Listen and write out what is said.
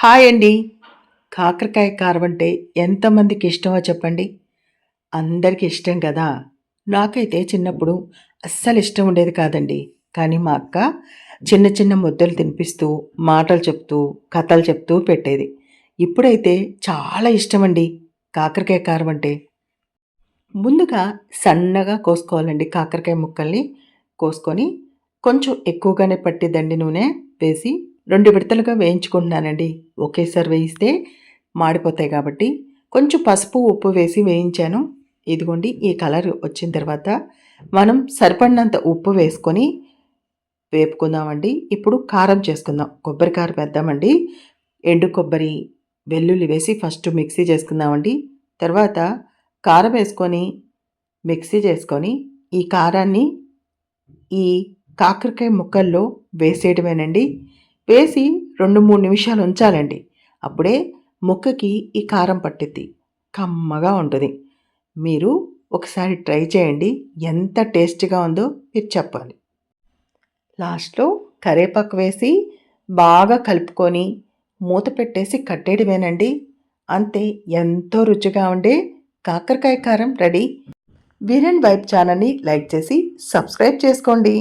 Hi అండి. కాకరకాయ కారం అంటే ఎంతమందికి ఇష్టమో చెప్పండి. అందరికీ ఇష్టం కదా. నాకైతే చిన్నప్పుడు అస్సలు ఇష్టం ఉండేది కాదండి. కానీ మా అక్క చిన్న చిన్న ముద్దలు తినిపిస్తూ మాటలు చెప్తూ కథలు చెప్తూ పెట్టేది. ఇప్పుడైతే చాలా ఇష్టమండి కాకరకాయ కారం అంటే. ముందుగా సన్నగా కోసుకోవాలండి కాకరకాయ ముక్కల్ని. కోసుకొని కొంచెం ఎక్కువగానే పట్టిద్దండి నూనె వేసి రెండు విడతలుగా వేయించుకుంటున్నానండి. ఒకేసారి వేయిస్తే మాడిపోతాయి కాబట్టి కొంచెం పసుపు ఉప్పు వేసి వేయించాను. ఇదిగోండి ఈ కలర్ వచ్చిన తర్వాత మనం సరిపడినంత ఉప్పు వేసుకొని వేపుకుందామండి. ఇప్పుడు కారం చేసుకుందాం. కొబ్బరి కారం వేద్దామండి. ఎండు కొబ్బరి వెల్లుల్లి వేసి ఫస్ట్ మిక్సీ చేసుకుందామండి. తర్వాత కారం వేసుకొని మిక్సీ చేసుకొని ఈ కారాన్ని ఈ కాకరకాయ ముక్కల్లో వేసేయడమేనండి. వేసి రెండు మూడు నిమిషాలు ఉంచాలండి. అప్పుడే ముక్కకి ఈ కారం పట్టిద్ది. కమ్మగా ఉంటుంది. మీరు ఒకసారి ట్రై చేయండి. ఎంత టేస్ట్గా ఉందో మీరు చెప్పాలి. లాస్ట్లో కరేపాకు వేసి బాగా కలుపుకొని మూత పెట్టేసి కట్టేయడమేనండి. అంతే ఎంతో రుచిగా ఉండే కాకరకాయ కారం రెడీ. వీరన్ వైబ్ ఛానల్ని లైక్ చేసి సబ్స్క్రైబ్ చేసుకోండి.